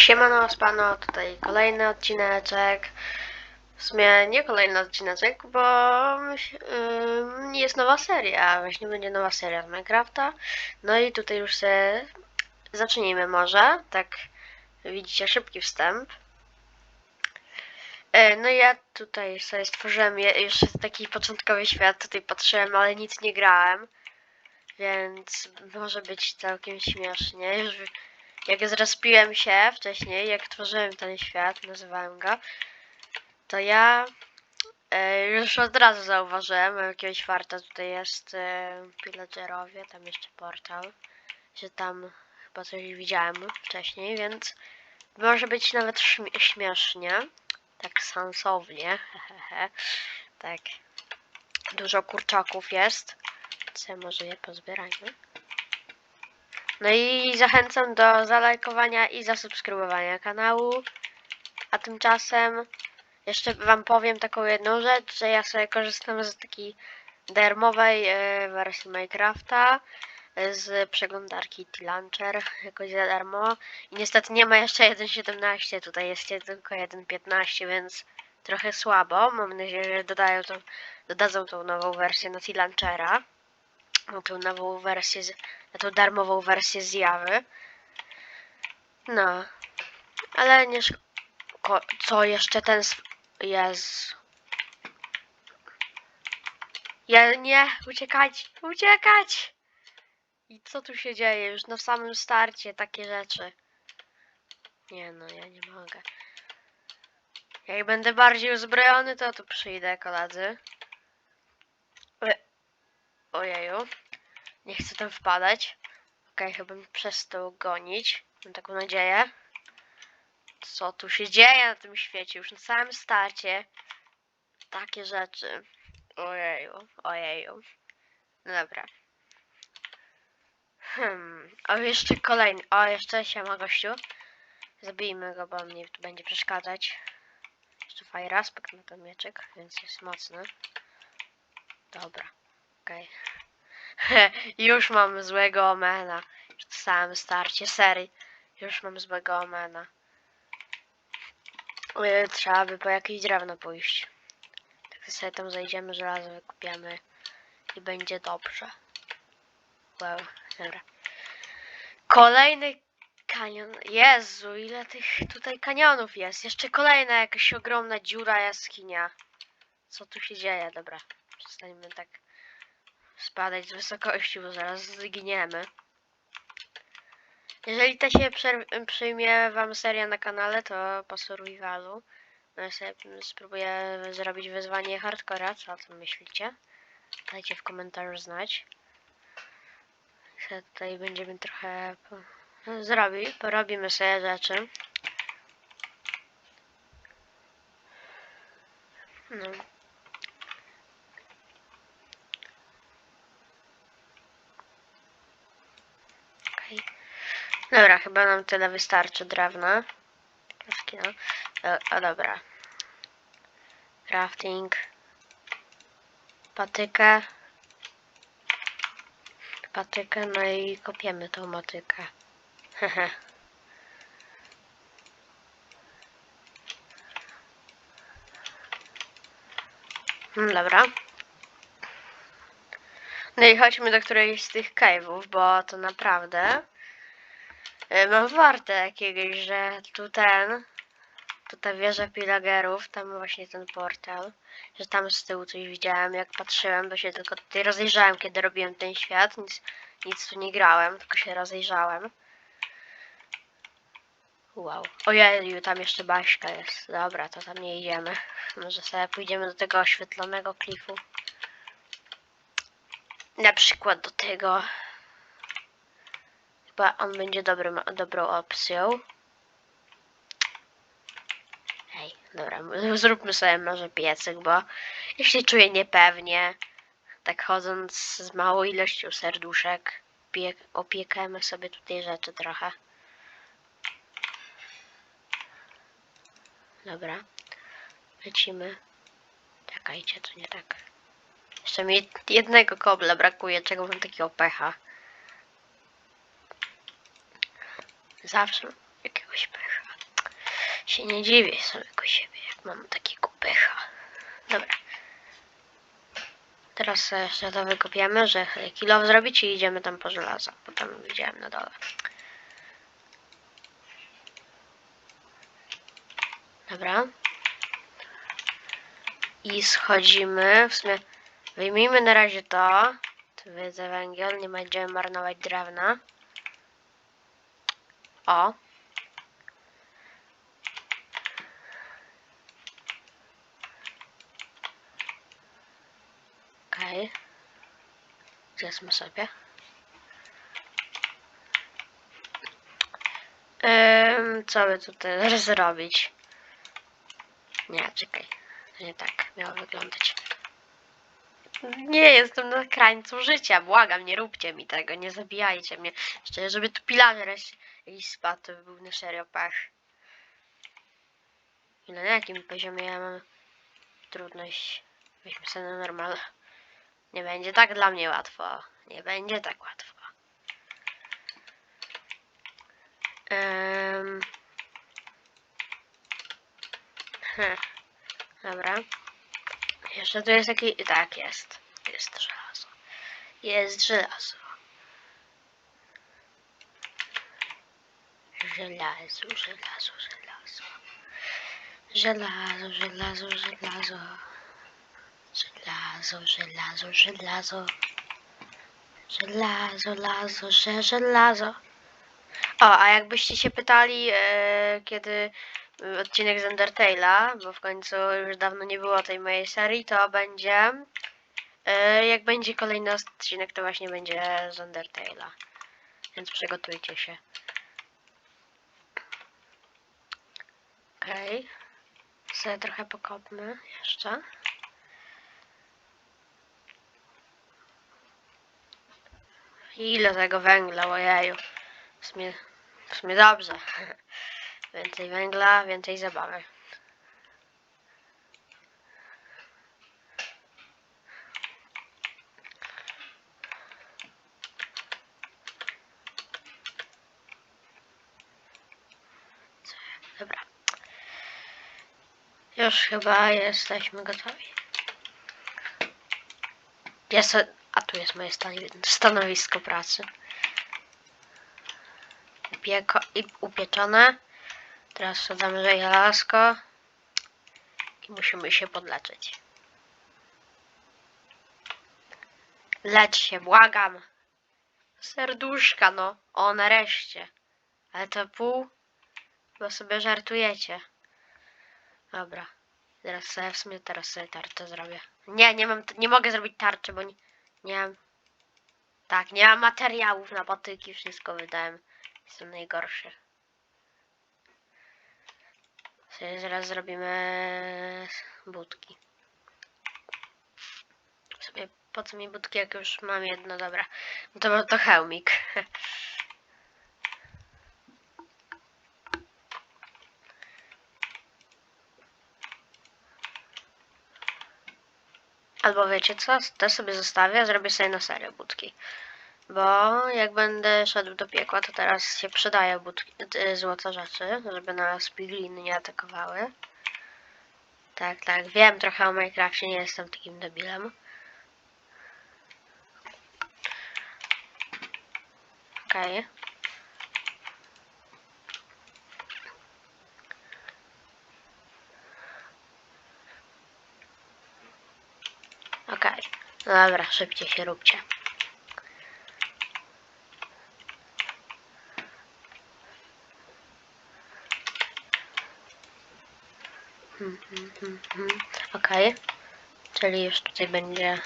Siemano, spano, tutaj kolejny odcineczek. W sumie nie kolejny odcineczek, bo ym, jest nowa seria. Właśnie będzie nowa seria z Minecrafta. No i tutaj już se zacznijmy może. Tak widzicie, szybki wstęp. E, No ja tutaj sobie stworzyłem jeszcze taki początkowy świat. Tutaj patrzyłem, ale nic nie grałem. Więc może być całkiem śmiesznie. Już jak zrespiłem się wcześniej, jak tworzyłem ten świat, nazywałem go, to ja e, już od razu zauważyłem, jakiegoś farta, tutaj jest e, pillagerowie, tam jeszcze portal, że tam chyba coś widziałem wcześniej, więc może być nawet śmie- śmiesznie, tak sensownie, hehehe, tak. Dużo kurczaków jest, co może je pozbierajmy. No i zachęcam do zalajkowania i zasubskrybowania kanału. A tymczasem jeszcze wam powiem taką jedną rzecz, że ja sobie korzystam z takiej darmowej e, wersji Minecrafta e, z przeglądarki T-Launcher jakoś za darmo. I niestety nie ma jeszcze 1.17, tutaj jest tylko 1.15, więc trochę słabo. Mam nadzieję, że dodają tą, dodadzą tą nową wersję na T-Launchera. No, tą nową wersję na tą darmową wersję zjawy. No. Ale nie szko- ko- Co jeszcze ten jest. Ja nie, uciekać, uciekać! I co tu się dzieje? Już na samym starcie takie rzeczy. Nie no, ja nie mogę. Jak będę bardziej uzbrojony, to tu przyjdę, koledzy. Ojeju. Nie chcę tam wpadać. Okej, chyba mi przestał gonić. Mam taką nadzieję. Co tu się dzieje na tym świecie? Już na samym starcie. Takie rzeczy. Ojeju, ojeju. No dobra. Hmm. O, jeszcze kolejny. O, jeszcze siema gościu. Zabijmy go, bo mnie tu będzie przeszkadzać. Jeszcze fire aspect na ten mieczek, więc jest mocny. Dobra. Okej. Już mam złego omena. W samym starcie serii. Już mam złego omena. Yy, Trzeba by po jakieś drewno pójść. Tak sobie tam zajdziemy, żelazo wykupiamy i będzie dobrze. Wow, dobra. Kolejny kanion. Jezu, ile tych tutaj kanionów jest. Jeszcze kolejna jakaś ogromna dziura jaskinia. Co tu się dzieje? Dobra, przestańmy tak spadać z wysokości, bo zaraz zginiemy. Jeżeli ta się przyjmie wam seria na kanale, to po survivalu. No ja sobie spróbuję zrobić wyzwanie hardcora, co o tym myślicie? Dajcie w komentarzu znać. Tutaj będziemy trochę po... zrobi, porobimy sobie rzeczy. No. Okej. Dobra, chyba nam tyle wystarczy drewna. Kawki, no. O, o dobra. Crafting. Patykę. Patykę, no i kopiemy tą motykę. Hehe. Mm, Dobra. No i chodźmy do którejś z tych cave'ów, bo to naprawdę e, mam warte jakiegoś, że tu ten, tu ta wieża pillagerów, tam właśnie ten portal, że tam z tyłu coś widziałem, jak patrzyłem, bo się tylko tutaj rozejrzałem, kiedy robiłem ten świat, nic, nic tu nie grałem, tylko się rozejrzałem. Wow. Ojeju, tam jeszcze Baśka jest. Dobra, to tam nie idziemy. Może sobie pójdziemy do tego oświetlonego klifu. Na przykład do tego. Chyba on będzie dobrym, dobrą opcją. Hej, dobra, zróbmy sobie może piecyk, bo ja się czuję niepewnie. Tak chodząc z małą ilością serduszek, opie opiekamy sobie tutaj rzeczy trochę. Dobra, lecimy. Czekajcie, to nie tak. Jeszcze mi jednego kobla brakuje, czego mam takiego pecha. Zawsze mam jakiegoś pecha. Się nie dziwię samego siebie, jak mam takiego pecha. Dobra. Teraz jeszcze to wykopiemy, że kilo zrobić i idziemy tam po żelazo. Bo tam widziałem na dole. Dobra. I schodzimy. W sumie wyjmijmy na razie to. Widzę węgiel, nie będziemy marnować drewna. O. Okej. Zjedzmy sobie. Co by tutaj zrobić? Nie, czekaj. Nie tak miało wyglądać. Nie, jestem na krańcu życia. Błagam, nie róbcie mi tego, nie zabijajcie mnie. Jeszcze, żeby tu pilarz jakiś spadł, na serio pech. Ile na jakim poziomie ja mam trudność? Weźmy sobie na normal. Nie będzie tak dla mnie łatwo. Nie będzie tak łatwo. Um. Hm. Dobra. Jeszcze tu jest taki... Tak, jest. Jest żelazo. Jest żelazo. Żelazo, żelazo, żelazo. Żelazo, żelazo, żelazo. Żelazo, żelazo, żelazo. Żelazo, lazo, że żelazo. O, a jakbyście się pytali, e, kiedy e, odcinek z Undertale'a, bo w końcu już dawno nie było tej mojej serii, to będzie. E, jak będzie kolejny odcinek, to właśnie będzie z Undertale'a. Więc przygotujcie się. Okej. Okay. Sobie trochę pokopmy jeszcze. Ile tego węgla, ojeju. W sumie, w sumie dobrze. Więcej węgla, więcej zabawy. Dobra. Już chyba jesteśmy gotowi. Jest, a tu jest moje stanowi- stanowisko pracy. Upieko, i upieczone. Teraz wsadzamy żelazo. I musimy się podleczyć. Lecz się, błagam. Serduszka, no. O, nareszcie. Ale to pół? Bo sobie żartujecie. Dobra. Teraz sobie w sumie teraz sobie tarczę zrobię. Nie, nie mam, nie mogę zrobić tarczy, bo nie, nie mam. Tak, nie mam materiałów na patyki, wszystko wydałem. Jestem najgorszy. Sobie zaraz zrobimy budki. W sumie po co mi budki, jak już mam jedno, dobra. No to, to hełmik. Albo wiecie co? Te sobie zostawię, zrobię sobie na serio budki. Bo jak będę szedł do piekła, to teraz się przydaje budki, y, złote rzeczy, żeby nas pigliny nie atakowały. Tak, tak, wiem trochę o Minecrafcie, nie jestem takim debilem. Okej. Okej. No dobra, szybciej się róbcie. Mhm, mhm, mhm. Okej. Czyli już tutaj będzie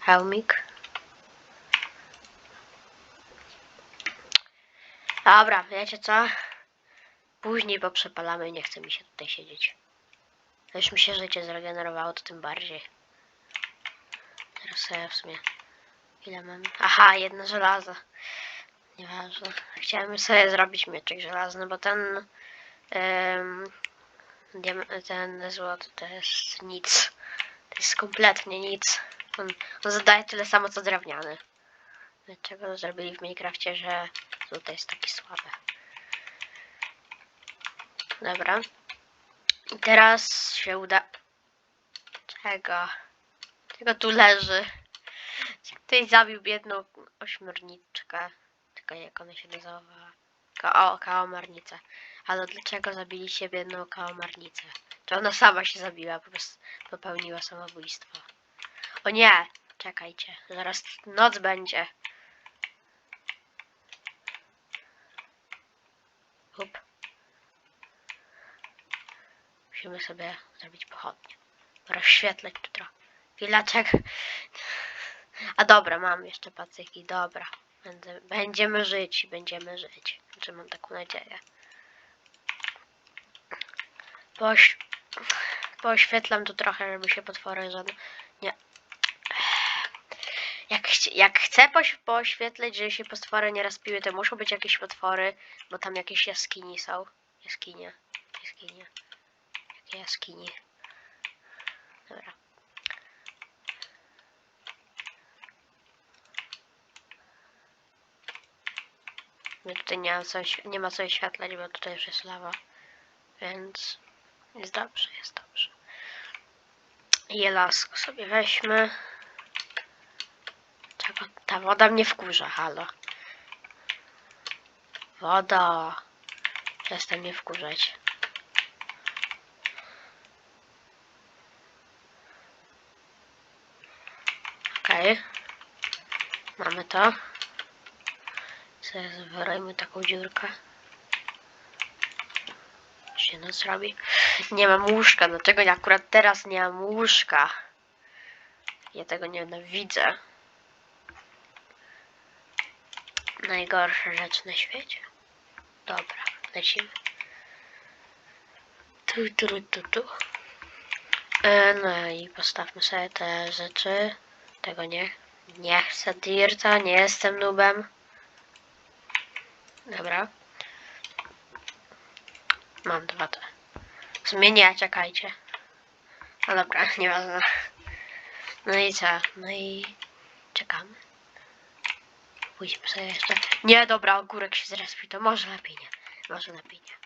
hełmik. Dobra, wiecie co? Później poprzepalamy, nie chce mi się tutaj siedzieć. Już mi się życie zregenerowało, to tym bardziej. Sobie w sumie... Ile mam? Aha, jedno żelazo. Nieważne. Chciałem sobie zrobić mieczyk żelazny, bo ten... diam- ten złoty to jest nic. To jest kompletnie nic. On, on zadaje tyle samo co drewniany. Dlaczego zrobili w Minecrafcie, że złoto jest taki słabe? Dobra. I teraz się uda... Czego? Czego tu leży? Ktoś zabił biedną ośmiorniczkę. Tylko jak ona się nazywała? Ka o, kałamarnicę. Ale dlaczego zabiliście biedną kałamarnicę? Czy ona sama się zabiła, po prostu popełniła samobójstwo? O nie! Czekajcie, zaraz noc będzie. Up. Musimy sobie zrobić pochodnie. Rozświetlać tu trochę. Chwileczek. A dobra, mam jeszcze pacyki, dobra. Będę, będziemy żyć, będziemy żyć. Znaczy mam taką nadzieję. Poś, poświetlam tu trochę, żeby się potwory żadne... Nie. Jak, jak chcę poś, poświetlić, żeby się potwory nie rozpiły, to muszą być jakieś potwory, bo tam jakieś jaskini są. Jaskinie. Jaskinie. Jakie jaskini? Dobra. My tutaj nie ma, co, nie ma co oświetlać, bo tutaj już jest lawa. Więc jest dobrze, jest dobrze. Jelasko sobie weźmy. Czego? Ta woda mnie wkurza, halo. Woda. Przestań mnie wkurzać. Okej. Mamy to. Wyrojmy taką dziurkę. Się nas robi? Nie mam łóżka, dlaczego ja akurat teraz nie mam łóżka? Ja tego nienawidzę. Najgorsza rzecz na świecie. Dobra, lecimy. Tu, tu, tu, tu. E, no i postawmy sobie te rzeczy. Tego nie. Nie chcę dirta, nie jestem nubem. Dobra. Mam dwa te. Zmienię, czekajcie. No dobra, nieważne. No i co? No i czekamy. Pójdźmy sobie jeszcze. Nie, dobra, ogórek się zrespił, to może lepiej nie. Może lepiej nie.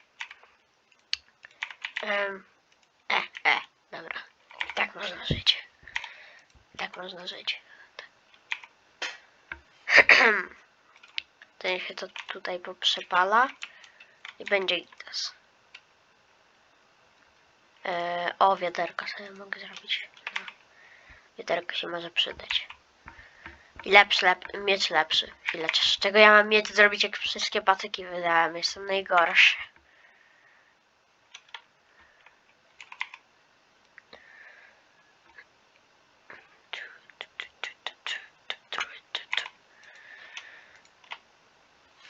Em, e, e, dobra. Tak można żyć. Tak można żyć. To niech się to tutaj poprzepala i będzie gitas. E, o, wiaderko sobie mogę zrobić. Wiaderko się może przydać. I lepszy, lep, mieć lepszy. Chwilę, z czego ja mam mieć zrobić, jak wszystkie patyki wydałem? Jestem najgorszy.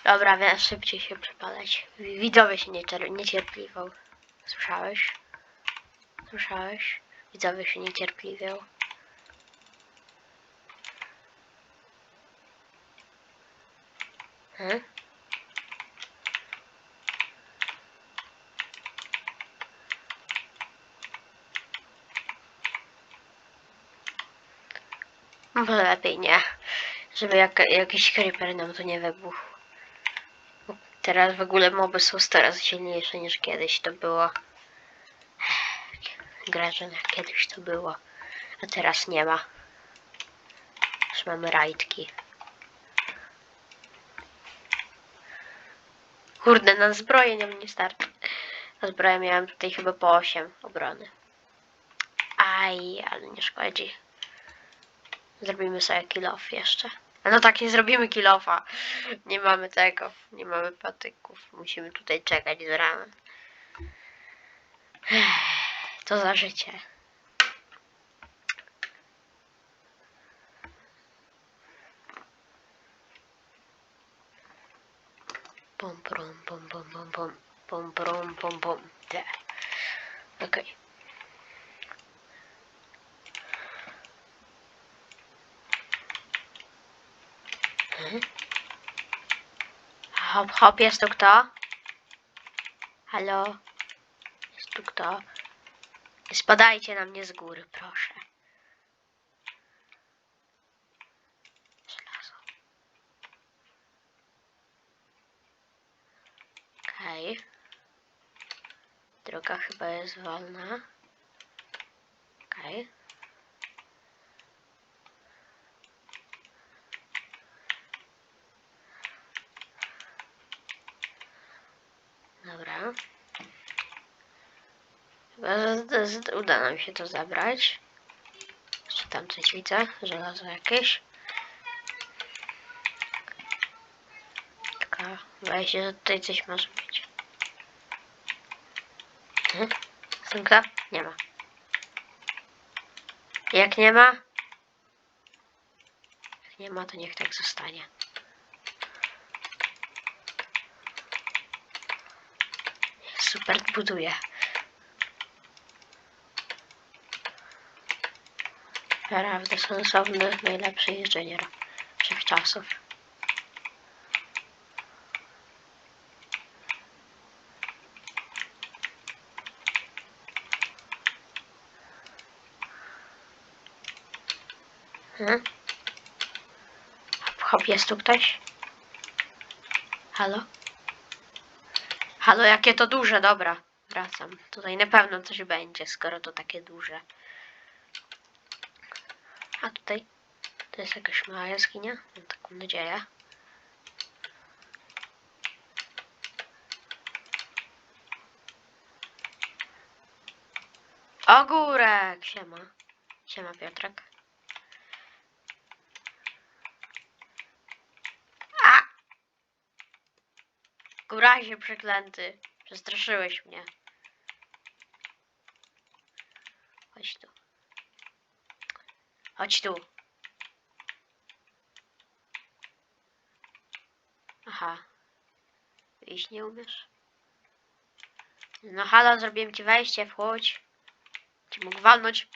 Dobra, wiem, szybciej się przepalać. Widzowie się niecierp- niecierpliwią. Słyszałeś? Słyszałeś? Widzowie się niecierpliwią. Hmm? Może lepiej nie. Żeby jak, jakiś creeper nam tu nie wybuchł. Teraz w ogóle moby są coraz silniejsze niż kiedyś to było. Grażyn jak kiedyś to było. A teraz nie ma. Już mamy rajdki. Kurde, na zbroję nie, nie starczy. Na zbroję miałem tutaj chyba po 8 obrony. Aj, ale nie szkodzi. Zrobimy sobie kill off jeszcze. No tak, nie zrobimy kill offa. Nie mamy tego, nie mamy patyków. Musimy tutaj czekać z rana. To za życie. Pom, pom, pom, pom, pom, pom, pom, pom, pom, pom. Okej. Hop, hop, jest tu kto? Halo? Jest tu kto? Spadajcie na mnie z góry, proszę. Żelazo. Okej. Droga chyba jest wolna. Okej. Dobra. Chyba uda nam się to zabrać. Jeszcze tam coś widzę, żelazo jakieś. Tylko boję się, że tutaj coś może być. Hmm? Synka? Nie ma. Jak nie ma? Jak nie ma, to niech tak zostanie. Super buduje. Naprawdę sensowny, najlepszy inżynier wszechczasów. Hmm? Hop, jest tu ktoś? Halo? Halo, jakie to duże, dobra. Wracam. Tutaj na pewno coś będzie, skoro to takie duże. A tutaj? To jest jakaś mała jaskinia? Mam taką nadzieję. Ogórek! Siema. Siema Piotrek. A! Górazie przeklęty. Przestraszyłeś mnie. Chodź tu. Chodź tu. Aha. Iść nie umiesz? No halo, zrobiłem ci wejście, wchódź. Ci mógł walnąć.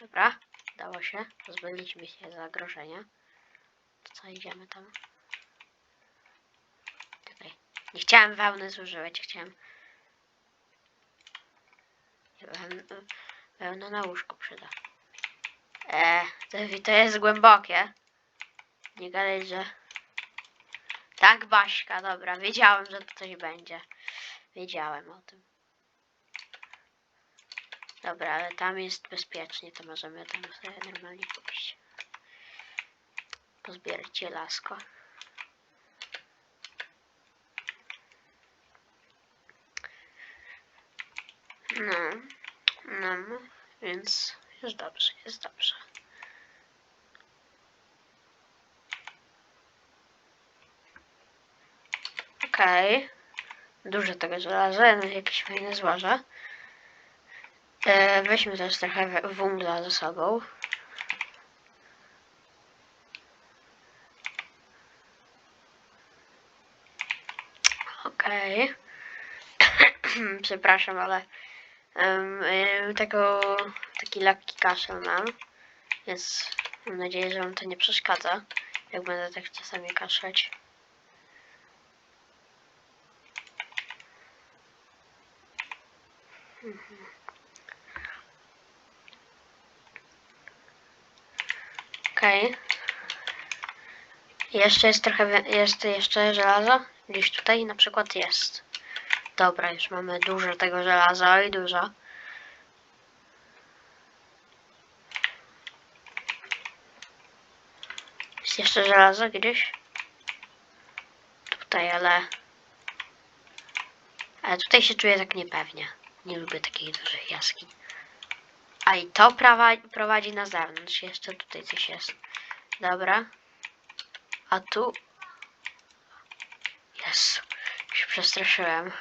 Dobra, dało się. Pozbyliśmy się zagrożenia. To co, idziemy tam? Nie chciałem wełny zużywać, chciałem... Wełn- Wełna na łóżko przyda. E, to, jest głębokie. Nie gadaj, że... Tak, Baśka, dobra. Wiedziałem, że to coś będzie. Wiedziałem o tym. Dobra, ale tam jest bezpiecznie, to możemy tam sobie normalnie pójść. Pozbierać lasko. No, no, więc jest dobrze, jest dobrze. Okej. Dużo tego żelaza, no, jakieś fajne złoże. E, weźmy też trochę węgla ze sobą. Okej. Przepraszam, ale em, tego, taki lekki kaszel mam, więc mam nadzieję, że wam to nie przeszkadza, jak będę tak czasami kaszleć. Okej. Jeszcze jest trochę, jest jeszcze żelazo? Gdzieś tutaj na przykład jest. Dobra, już mamy dużo tego żelaza i dużo. Jest jeszcze żelazo gdzieś? Tutaj, ale... Ale tutaj się czuję tak niepewnie. Nie lubię takich dużych jaskiń. A i to prowadzi na zewnątrz. Jeszcze tutaj coś jest. Dobra. A tu... Jezu. Się przestraszyłem.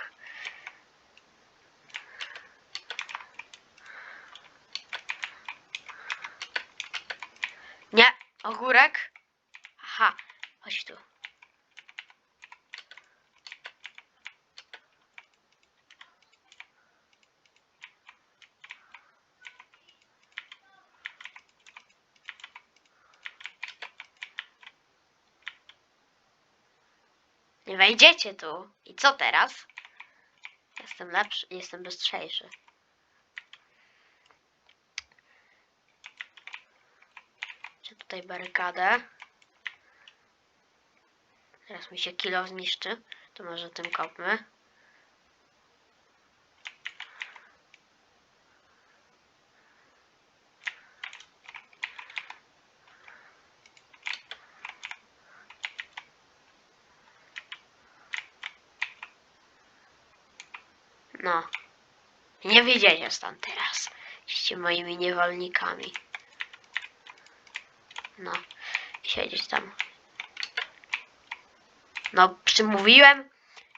Nie! Ogórek? Aha. Chodź tu. Nie wejdziecie tu. I co teraz? Jestem lepszy, jestem bystrzejszy. tutaj barykadę. Teraz mi się kilo zniszczy, to może tym kopmy. No. Nie wyjdziecie stąd teraz. Jesteście moimi niewolnikami. No. Siedzieć tam. No, przymówiłem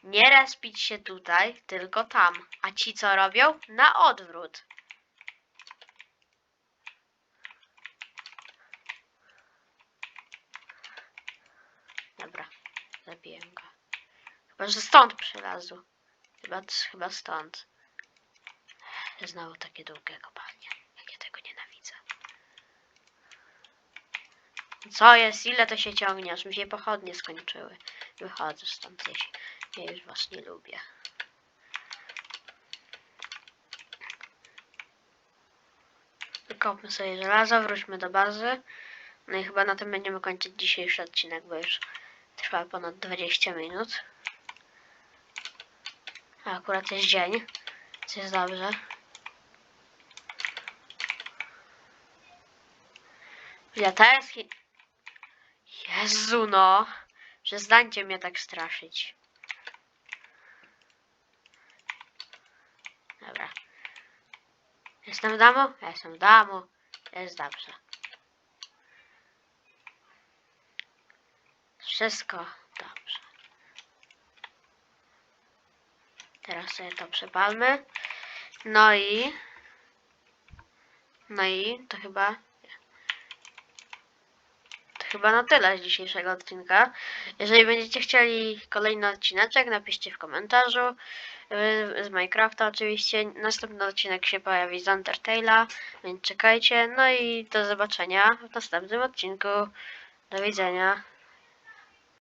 nie respić się tutaj, tylko tam. A ci co robią? Na odwrót. Dobra, zabiję go. Chyba, że stąd przylazł. Chyba, chyba stąd. Znowu takie długie kopalnie. Jak ja tego nienawidzę. Co jest? Ile to się ciągnie? Aż mi się pochodnie skończyły. Wychodzę stąd gdzieś. Ja już was nie lubię. Wykopmy sobie żelazo, wróćmy do bazy. No i chyba na tym będziemy kończyć dzisiejszy odcinek, bo już trwa ponad 20 minut. A akurat jest dzień, co jest dobrze. Hi- Jezu no! Przestańcie mnie tak straszyć. Dobra. Jestem w domu? Jestem w domu. Jest dobrze. Wszystko dobrze. Teraz sobie to przepalmy. No i... No i to chyba... Chyba na tyle z dzisiejszego odcinka. Jeżeli będziecie chcieli kolejny odcineczek, napiszcie w komentarzu. Yy, Z Minecrafta oczywiście. Następny odcinek się pojawi z Undertale'a, więc czekajcie. No i do zobaczenia w następnym odcinku. Do widzenia.